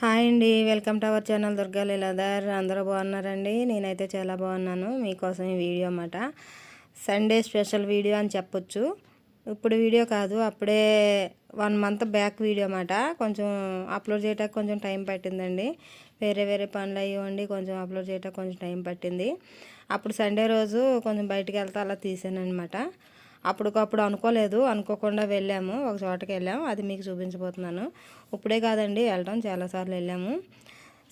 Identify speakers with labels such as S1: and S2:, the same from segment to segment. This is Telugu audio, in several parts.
S1: హాయ్ అండి welcome to our channel Durga Leeladhar. అందరూ బాగున్నారండి? నేనైతే చాలా బాగున్నాను. మీకోసం ఈ వీడియో అన్నమాట. సండే స్పెషల్ వీడియో అని చెప్పొచ్చు. ఇప్పుడు వీడియో కాదు అప్పుడే వన్ మంత్ బ్యాక్ వీడియో అన్నమాట. కొంచెం అప్లోడ్ చేయడానికి కొంచెం టైం పట్టిందండి. వేరే వేరే పనులు అయ్యండి కొంచెం అప్లోడ్ చేయడానికి కొంచెం టైం పట్టింది. అప్పుడు సండే రోజు కొంచెం బయటికి వెళ్తే అలా తీసాను అనమాట అప్పటికప్పుడు అనుకోలేదు. అనుకోకుండా వెళ్ళాము. ఒక చోటకి వెళ్ళాము. అది మీకు చూపించబోతున్నాను. ఇప్పుడే కాదండి వెళ్ళడం. చాలాసార్లు వెళ్ళాము.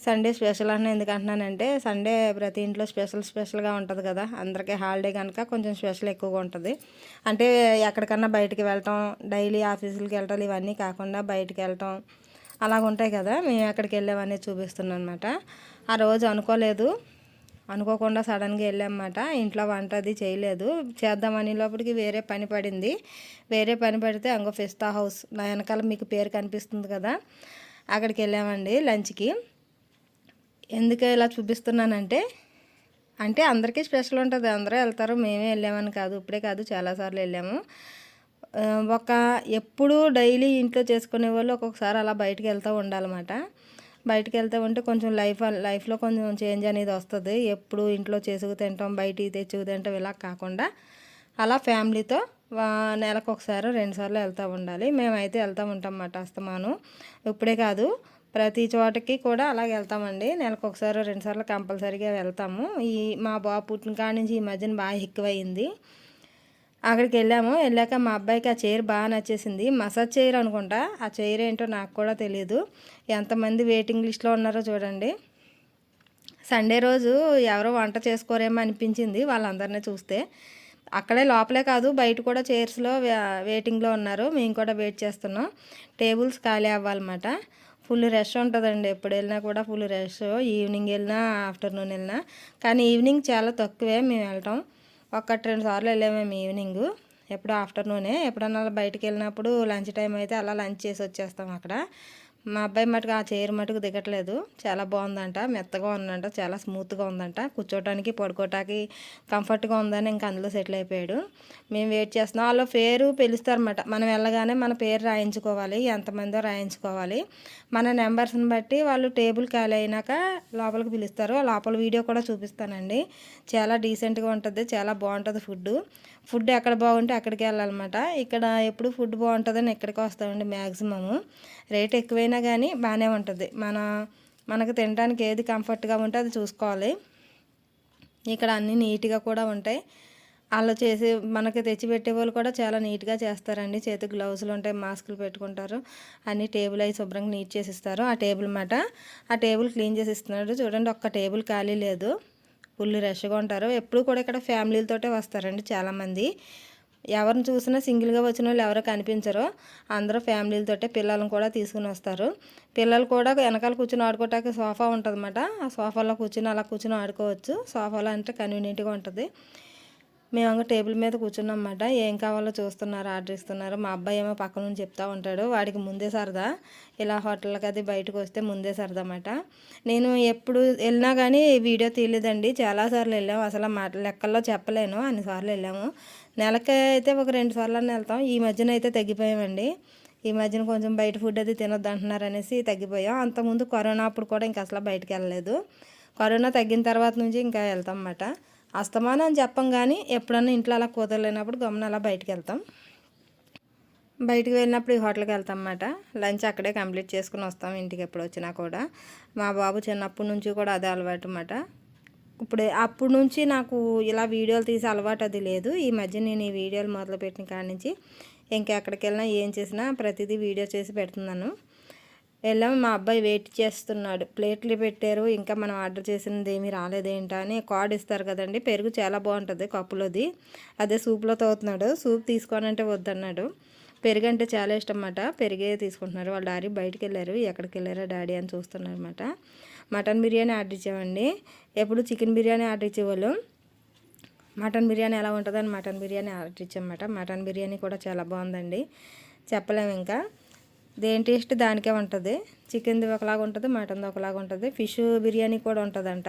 S1: సండే స్పెషల్ అన్న ఎందుకు అంటున్నానంటే సండే ప్రతి ఇంట్లో స్పెషల్ స్పెషల్గా ఉంటుంది కదా. అందరికీ హాలిడే కనుక కొంచెం స్పెషల్ ఎక్కువగా ఉంటుంది. అంటే ఎక్కడికన్నా బయటికి వెళ్ళటం డైలీ ఆఫీసులకి వెళ్ళటం ఇవన్నీ కాకుండా బయటికి వెళ్ళటం అలాగ ఉంటాయి కదా. మేము ఎక్కడికి వెళ్ళామనేది చూపిస్తున్నాను అనమాట ఆ రోజు అనుకోలేదు. అనుకోకుండా సడన్గా వెళ్ళామన్నమాట. ఇంట్లో వంట అది చేయలేదు. చేద్దామని లోపలికి వేరే పని పడింది. వేరే పని పడితే అంగో ఫిస్తా హౌస్ నా వెనకాల మీకు పేరు కనిపిస్తుంది కదా అక్కడికి వెళ్ళామండి లంచ్కి. ఎందుకు ఇలా చూపిస్తున్నానంటే అంటే అందరికీ స్పెషల్ ఉంటుంది. అందరూ వెళ్తారు. మేమే వెళ్ళామని కాదు ఇప్పుడే కాదు చాలాసార్లు వెళ్ళాము. ఒక ఎప్పుడు డైలీ ఇంట్లో చేసుకునే వాళ్ళు ఒక్కొక్కసారి అలా బయటకు వెళ్తూ ఉండాలన్నమాట. బయటకు వెళ్తే ఉంటే కొంచెం లైఫ్ లైఫ్లో కొంచెం చేంజ్ అనేది వస్తుంది. ఎప్పుడు ఇంట్లో చేసుకు తింటాం బయటికి తెచ్చుకు తింటాం ఇలా కాకుండా అలా ఫ్యామిలీతో నెలకు ఒకసారి రెండుసార్లు వెళ్తూ ఉండాలి. మేమైతే వెళ్తూ ఉంటాం అన్నమాట అస్తమాను. ఇప్పుడే కాదు ప్రతి చోటకి కూడా అలాగే వెళ్తామండి. నెలకు ఒకసారి రెండుసార్లు కంపల్సరీగా వెళ్తాము. ఈ మా బాబు పుట్టిన కాడ నుంచి ఈ మధ్యన బాగా ఎక్కువైంది. అక్కడికి వెళ్ళాము వెళ్ళాక మా అబ్బాయికి ఆ చైర్ బాగా నచ్చేసింది. మసాజ్ చైర్ అనుకుంటా. ఆ చైర్ ఏంటో నాకు కూడా తెలియదు ఎంతమంది వెయిటింగ్ లిస్ట్లో ఉన్నారో చూడండి. సండే రోజు ఎవరో వంట చేసుకోరేమో అనిపించింది వాళ్ళందరినీ చూస్తే. అక్కడే లోపలే కాదు బయట కూడా చైర్స్లో వెయిటింగ్లో ఉన్నారు. మేము కూడా వెయిట్ చేస్తున్నాం. టేబుల్స్ ఖాళీ అవ్వాలన్నమాట. ఫుల్ రష్ ఉంటుందండి. ఎప్పుడు వెళ్ళినా కూడా ఫుల్ రష్. ఈవినింగ్ వెళ్ళినా ఆఫ్టర్నూన్ వెళ్ళినా. కానీ ఈవినింగ్ చాలా తక్కువే మేము వెళ్ళటం. ఒకటి రెండు సార్లు వెళ్ళాము మేము ఈవినింగ్. ఎప్పుడు ఆఫ్టర్నూనే. ఎప్పుడన్నా బయటికి వెళ్ళినప్పుడు లంచ్ టైం అయితే అలా లంచ్ చేసి వచ్చేస్తాం అక్కడ. మా అబ్బాయి మటుకు ఆ చైర్ మటుకు దిగట్లేదు. చాలా బాగుందంట. మెత్తగా ఉందంట. చాలా స్మూత్గా ఉందంట. కూర్చోటానికి పడుకోవటానికి కంఫర్ట్గా ఉందని ఇంకా అందులో సెటిల్ అయిపోయాడు. మేము వెయిట్ చేస్తున్నాం. వాళ్ళు పేరు పిలుస్తారన్నమాట. మనం వెళ్ళగానే మన పేరు రాయించుకోవాలి. ఎంతమందో రాయించుకోవాలి. మన నెంబర్స్ని బట్టి వాళ్ళు టేబుల్ ఖాళీ అయినాక లోపలికి పిలుస్తారు. లోపల వీడియో కూడా చూపిస్తానండి. చాలా డీసెంట్గా ఉంటుంది. చాలా బాగుంటుంది ఫుడ్ ఫుడ్ ఎక్కడ బాగుంటే అక్కడికి వెళ్ళాలన్నమాట. ఇక్కడ ఎప్పుడు ఫుడ్ బాగుంటుందని ఎక్కడికి వస్తామండి మ్యాక్సిమము రేట్ ఎక్కువైనా కానీ బాగానే ఉంటుంది. మన మనకు తినడానికి ఏది కంఫర్ట్గా ఉంటే అది చూసుకోవాలి. ఇక్కడ అన్నీ నీట్గా కూడా ఉంటాయి. వాళ్ళు చేసి మనకి తెచ్చిపెట్టే వాళ్ళు కూడా చాలా నీట్గా చేస్తారండి. చేతికి గ్లౌజులు ఉంటాయి మాస్కులు పెట్టుకుంటారు. అన్ని టేబుల్ అయి శుభ్రంగా నీట్ చేసి ఇస్తారు ఆ టేబుల్ మాట ఆ టేబుల్ క్లీన్ చేసి ఇస్తున్నాడు చూడండి ఒక్క టేబుల్ ఖాళీ లేదు. ఫుల్ రష్గా ఉంటారు. ఎప్పుడు కూడా ఇక్కడ ఫ్యామిలీలతోటే వస్తారండి చాలామంది. ఎవరిని చూసినా సింగిల్గా వచ్చిన వాళ్ళు ఎవరు కనిపించరు. అందరూ ఫ్యామిలీలతోటే పిల్లలను కూడా తీసుకుని వస్తారు. పిల్లలు కూడా వెనకాల కూర్చొని ఆడుకోవటానికి సోఫా ఉంటుందన్నమాట. ఆ సోఫాలో కూర్చొని అలా కూర్చుని ఆడుకోవచ్చు. సోఫాలో అంటే కన్వీనియంట్గా ఉంటుంది. మేము అంగ టేబుల్ మీద కూర్చున్నమాట ఏం కావాలో చూస్తున్నారు ఆర్డర్ ఇస్తున్నారు. మా అబ్బాయి ఏమో పక్క నుంచి చెప్తా ఉంటాడు. వాడికి ముందే సరదా. ఇలా హోటల్కి అది బయటకు వస్తే ముందే సరదా అన్నమాట నేను ఎప్పుడు వెళ్ళినా కానీ వీడియో తీయలేదండి. చాలాసార్లు వెళ్ళాము అసలు మాట లెక్కల్లో చెప్పలేను. అన్నిసార్లు వెళ్ళాము. నెలకి అయితే ఒక రెండు సార్లు వెళ్తాం. ఈ మధ్యన అయితే తగ్గిపోయామండి. ఈ మధ్యన కొంచెం బయట ఫుడ్ అది తినొద్దు అంటున్నారు అనేసి తగ్గిపోయాం. అంతకుముందు కరోనా అప్పుడు కూడా ఇంకా అసలు బయటకు వెళ్ళలేదు. కరోనా తగ్గిన తర్వాత నుంచి ఇంకా వెళ్తాం అన్నమాట. అస్తమానం అని చెప్పం కానీ ఎప్పుడన్నా ఇంట్లో అలా కుదరలేనప్పుడు గమన అలా బయటికి వెళ్తాం. బయటికి వెళ్ళినప్పుడు ఈ హోటల్కి వెళ్తాం అన్నమాట. లంచ్ అక్కడే కంప్లీట్ చేసుకుని వస్తాం ఇంటికి ఎప్పుడు వచ్చినా కూడా. మా బాబు చిన్నప్పటి నుంచి కూడా అదే అలవాటు అన్నమాట. ఇప్పుడు అప్పటి నుంచి నాకు ఇలా వీడియోలు తీసే అలవాటు అది లేదు. ఈ మధ్య నేను ఈ వీడియోలు మొదలుపెట్టిన కాడి నుంచి ఇంకెక్కడికి వెళ్ళినా ఏం చేసినా ప్రతిదీ వీడియో చేసి పెడుతున్నాను. వెళ్ళాం. మా అబ్బాయి వెయిట్ చేస్తున్నాడు. ప్లేట్లు పెట్టారు. ఇంకా మనం ఆర్డర్ చేసినది ఏమీ రాలేదేంటా అని కార్డ్ ఇస్తారు కదండి. పెరుగు చాలా బాగుంటుంది కప్పులోది. అదే సూప్లో తోతున్నాడు. సూప్ తీసుకోనంటే వద్దన్నాడు. పెరుగు అంటే చాలా ఇష్టం అన్నమాట పెరిగే తీసుకుంటున్నారు. వాళ్ళ డాడీ బయటకు వెళ్ళారు. ఎక్కడికి వెళ్ళారో డాడీ అని చూస్తున్నారు అనమాట మటన్ బిర్యానీ ఆర్డర్ ఇచ్చామండి. ఎప్పుడు చికెన్ బిర్యానీ ఆర్డర్ ఇచ్చేవాళ్ళు? మటన్ బిర్యానీ ఎలా ఉంటుందని మటన్ బిర్యానీ ఆర్డర్ ఇచ్చామన్నమాట. మటన్ బిర్యానీ కూడా చాలా బాగుందండి. చెప్పలేము ఇంకా. దేని టేస్ట్? దానికే ఉంటుంది. చికెన్ది ఒకలాగా ఉంటుంది మటన్ది ఒకలాగా ఉంటుంది. ఫిష్ బిర్యానీ కూడా ఉంటుందంట.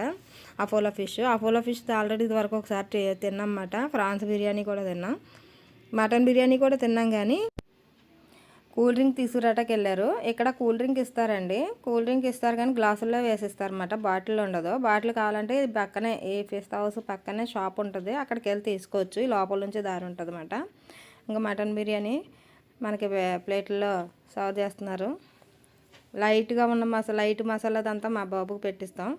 S1: Apollo fish. Apollo fish already ఇదివరకు ఒకసారి తిన్నాం ఫ్రాన్స్ బిర్యానీ కూడా తిన్నాం. మటన్ బిర్యానీ కూడా తిన్నాం కానీ కూల్ డ్రింక్ తీసుకురాటకి వెళ్ళారు. ఇక్కడ కూల్ డ్రింక్ ఇస్తారండి. కూల్ డ్రింక్ ఇస్తారు కానీ గ్లాసుల్లో వేసిస్తారు అనమాట బాటిల్ ఉండదు. బాటిల్ కావాలంటే పక్కనే ఏ ఫిస్ట్ హౌస్ పక్కనే షాప్ ఉంటుంది. అక్కడికి వెళ్ళి తీసుకోవచ్చు. ఈ లోపల నుంచి దారి ఉంటుంది ఇంకా మటన్ బిర్యానీ మనకి ప్లేట్లో సర్వ్ చేస్తున్నారు. లైట్గా ఉన్న మసాలా లైట్ మసాలా మా బాబుకి పెట్టిస్తాం.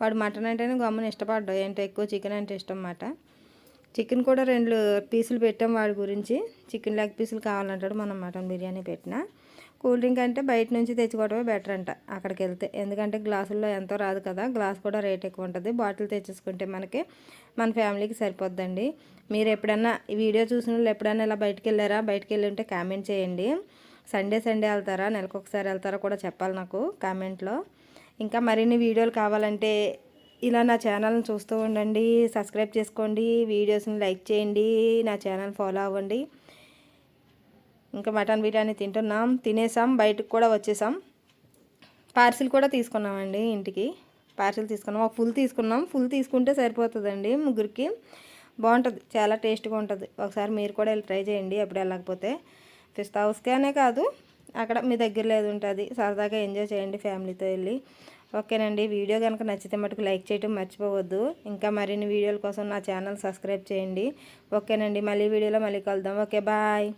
S1: వాడు మటన్ అంటేనే గమ్మున ఇష్టపడ్డాడు. ఏంటో ఎక్కువ చికెన్ అంటే ఇష్టం అన్నమాట చికెన్ కూడా రెండు పీసులు పెట్టాం వాడి గురించి. చికెన్ లెగ్ పీసులు కావాలంటాడు మనం మటన్ బిర్యానీ పెట్టిన. కూల్ డ్రింక్ అంటే బయట నుంచి తెచ్చుకోవడమే బెటర్ అంట అక్కడికి వెళ్తే. ఎందుకంటే గ్లాసుల్లో ఎంతో రాదు కదా. గ్లాస్ కూడా రేట్ ఎక్కువ ఉంటుంది. బాటిల్ తెచ్చేసుకుంటే మనకి మన ఫ్యామిలీకి సరిపోద్దండి. మీరు ఎప్పుడన్నా ఈ వీడియో చూసిన వాళ్ళు ఎప్పుడన్నా ఇలా బయటకు వెళ్ళారా? బయటకు వెళ్ళి ఉంటే కామెంట్ చేయండి. సండే సండే వెళ్తారా? నెలకు ఒకసారి వెళ్తారా కూడా చెప్పాలి నాకు కామెంట్లో. ఇంకా మరిన్ని వీడియోలు కావాలంటే ఇలా నా ఛానల్ని చూస్తూ ఉండండి. సబ్స్క్రైబ్ చేసుకోండి. వీడియోస్ని లైక్ చేయండి. నా ఛానల్ ఫాలో అవ్వండి. ఇంకా మటన్ బిర్యానీ తింటున్నాం. తినేసాం. బయటకు కూడా వచ్చేసాం. పార్సిల్ కూడా తీసుకున్నామండి ఇంటికి. పార్సిల్ తీసుకున్నాం. ఒక ఫుల్ తీసుకున్నాం. ఫుల్ తీసుకుంటే సరిపోతుందండి ముగ్గురికి. బాగుంటుంది చాలా టేస్ట్గా ఉంటుంది. ఒకసారి మీరు కూడా వెళ్ళి ట్రై చేయండి ఎప్పుడు వెళ్ళకపోతే. పిస్తా హౌస్కేనే కాదు అక్కడ మీ దగ్గరలో ఏది ఉంటుంది. సరదాగా ఎంజాయ్ చేయండి ఫ్యామిలీతో వెళ్ళి. ఓకేనండి వీడియో కనుక నచ్చితే మటుకు లైక్ చేయడం మర్చిపోవద్దు. ఇంకా మరిన్ని వీడియోల కోసం నా ఛానల్ సబ్స్క్రైబ్ చేయండి. ఓకేనండి మళ్ళీ వీడియోలో మళ్ళీ కలుద్దాం. Okay bye.